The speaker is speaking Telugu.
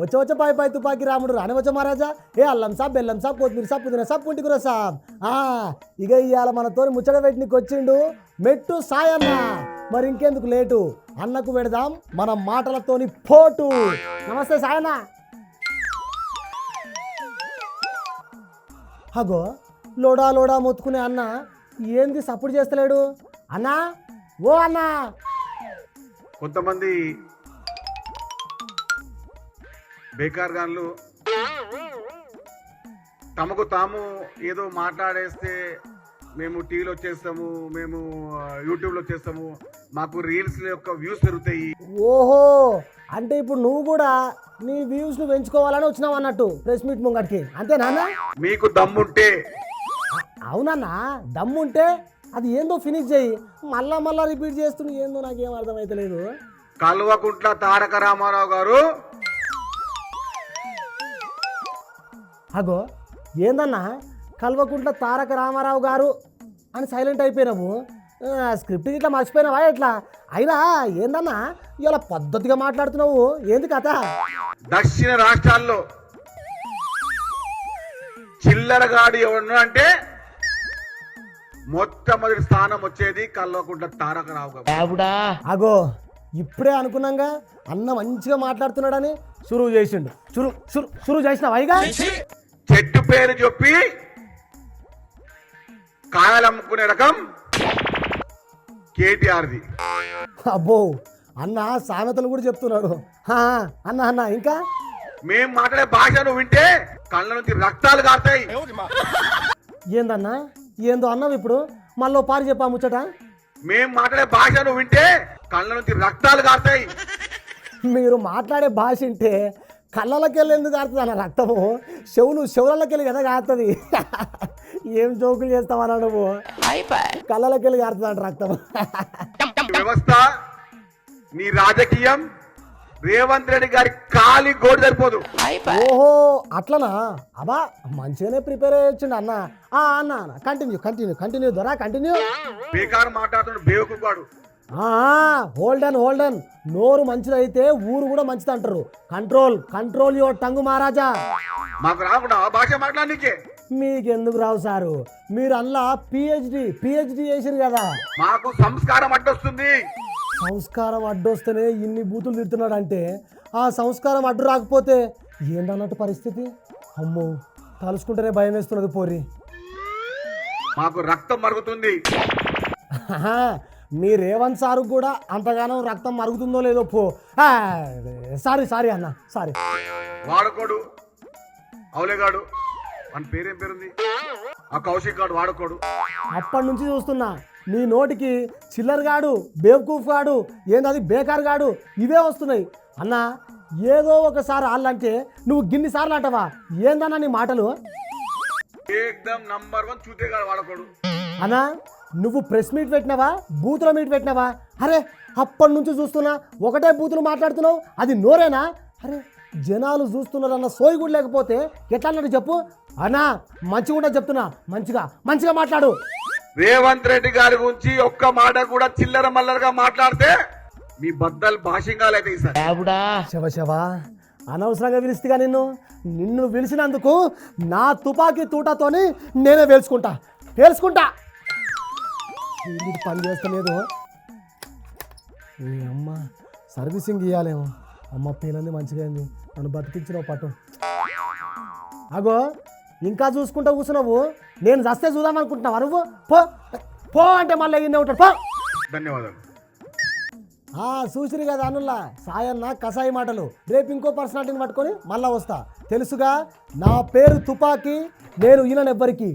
వచ్చే వచ్చే పాయి పాయి తుపాకి రాముడు రాని వచ్చే మహారాజా. ఏ అల్లం సాబ్ బెల్లం సాబ్ కొత్తిమీర సాబ్ పుదీనా సాబ్ పుంటికూర సాబ్. ఇక ఇవాళ మనతో ముచ్చట పెట్టినకి వచ్చిండు మెట్టు సాయన్న. మరి ఇంకెందుకు లేటు? అన్నకు పెడదాం మన మాటలతోని పోటు. నమస్తే సాయన్న. అగో లోడా లోడా మొత్తుకునే అన్న ఏంది సపోర్ట్ చేస్తలేడు? అన్నా ఓ అన్నా. కొంతమంది బేకార్ గాన్లు తమకు తాము ఏదో మాట్లాడేస్తే మేము టీవీలో వచ్చేస్తాము మేము యూట్యూబ్లో వచ్చేస్తాము మాకు రీల్స్ యొక్క వ్యూస్ పెరుగుతాయి. ఓహో! అంటే ఇప్పుడు నువ్వు కూడా నీ వ్యూస్ను పెంచుకోవాలని వచ్చినావు అన్నట్టు ప్రెస్ మీట్ ముంగటికి. అంతే నాన్న? మీకు దమ్ముంటే. అవునన్నా దమ్ముంటే అది ఏందో ఫినిష్ చేయి. మళ్ళా మళ్ళా రిపీట్ చేస్తున్నా ఏందో నాకేం అర్థమైతలేదు. కల్వకుంట్ల తారక రామారావు గారు అగో ఏందన్నా? కల్వకుంట్ల తారక రామారావు గారు అని సైలెంట్ అయిపోయినావు? స్క్రిప్ట్ ఇట్లా మర్చిపోయినావా ఎట్లా? అయినా ఏందన్నా? ఇలా పద్ధతిగా మాట్లాడుతున్నావు. ఏంది కథ? దక్షిణ రాష్ట్రాల్లో చిల్లరగాడు ఎవరు అంటే మొట్టమొదటి స్థానం వచ్చేది కల్వకుంట్ల తారక రావు గారు అగో ఇప్పుడే అనుకున్నాగా అన్న మంచిగా మాట్లాడుతున్నాడని సురువు చేసిండు. సురు సురు సురువు చేసినావా ఇక? చెట్టు పేరు చెప్పి కాయలు అమ్ముకునే రకం కేటీఆర్ది. అబ్బో అన్న సామెతలు కూడా చెప్తున్నాడు అన్న అన్న ఇంకా? మేం మాట్లాడే భాషను వింటే కళ్ళ నుంచి రక్తాలు కాస్తాయి. ఏందన్నా? ఏందో అన్నావు ఇప్పుడు? మళ్ళీ పారి చెప్పా ముచ్చట. మేం మాట్లాడే భాషను వింటే కళ్ళ నుంచి రక్తాలు కాస్తాయి. మీరు మాట్లాడే భాష వింటే కళ్ళలకెళ్ళి ఎందుకు కారుతుంది అన్న రక్తము? చెవులు చెవులకెళ్ళి కదా కారుతుంది. ఏం జోకులు చేస్తావన్నా నువ్వు? కళ్ళలకెళ్ళి కారుతుంది అంట రక్తము ఈ వ్యవస్థ నీ రాజకీయం రేవంత్ రెడ్డి గారి కాలి గోడు సరిపోదు. ఓహో అట్లనా? అబ్బా మంచిగానే ప్రిపేర్ అయ్యొచ్చిండు అన్న. ఆ, అన్న అన్న కంటిన్యూ కంటిన్యూ కంటిన్యూ దొరా కంటిన్యూ. బేకారు మాట్లాడుతున్న బేవకుపాడు హోల్డ్ అండ్ హోల్డ్ అండ్ నోరు మంచిదైతే ఊరు కూడా మంచిది అంటారు కంట్రోల్ కంట్రోల్ యువర్ టంగు మహారాజా మాకు రాకుండా భాష మాట్లాడనీకే. మీకెందుకు రావు సారు? మీరు అల్లా పిహెచ్డి పిహెచ్డి చేసిరు కదా. మాకు సంస్కారం అడ్డొస్తుంది. సంస్కారం అడ్డొస్తేనే ఇన్ని బూతులు తిడుతున్నాడు అంటే ఆ సంస్కారం అడ్డు రాకపోతే ఏందన్నట్టు పరిస్థితి? అమ్మో తలుచుకుంటేనే భయం వేస్తున్నది పోరి. మాకు రక్తం మరుగుతుంది. మీ రేవంత్ సారు కూడా అంతగానో రక్తం మరుగుతుందో లేదో పో. సారీ సారీ అన్న సారీ. వాడుకోడు. అవులేగాడు. మన పేరేం పేరుంది? ఆ కౌశిక్ గాడు వాడుకోడు. అప్పటి నుంచి చూస్తున్నా నీ నోటికి చిల్లర్ గాడు బేవకూఫ్ గాడు ఏందది బేకార్ గాడు ఇవే వస్తున్నాయి. అన్న ఏదో ఒకసారి వాళ్ళంటే నువ్వు గిన్ని సార్లు అంటావా? ఏందన్నా నీ మాటలు? ఏకదం నంబర్ వన్ చూతేగాడు అన్నా నువ్వు ప్రెస్ మీట్ పెట్టినావా? బూతుల మీట్ పెట్టినావా? అరే అప్పటి నుంచి చూస్తున్నా ఒకటే బూతులు మాట్లాడుతున్నావు అది నోరేనా? అరే జనాలు చూస్తున్నారన్న సోయి కూడా లేకపోతే ఎట్లా అన్నట్టు చెప్పు? అన్నా మంచిగా చెప్తున్నా మంచిగా మంచిగా మాట్లాడు. రేవంత్ రెడ్డి గారి గురించి ఒక్క మాట కూడా చిల్లర మల్లరగా మాట్లాడితే మీ బద్దలు భాషింగాలు అయితే శవ అనవసరంగా పిలిస్తేగా నిన్ను. నిన్ను పిలిచినందుకు నా తుపాకీ తూటతోని నేనే వేల్చుకుంటా. వేల్చుకుంటా. ఇది పని చేస్తలేదు. అమ్మ సర్వీసింగ్ ఇవ్వాలేమో అమ్మ పేలంది మంచిగా అయింది. నన్ను బతికించిన పట్టు. అగో ఇంకా చూసుకుంటా కూర్చున్నావు? నేను చస్తే చూద్దాం అనుకుంటున్నావు నువ్వు? పో పో అంటే మళ్ళీ ఇన్నే ఉంటాడు. పో. ధన్యవాదాలు. ఆ చూసిరు కదా అనుల్లా సాయన్న కసాయి మాటలు. రేపు ఇంకో పర్సనాలిటీని పట్టుకొని మళ్ళా వస్తా. తెలుసుగా నా పేరు తుపాకీ నేను ఈయనెవ్వరికి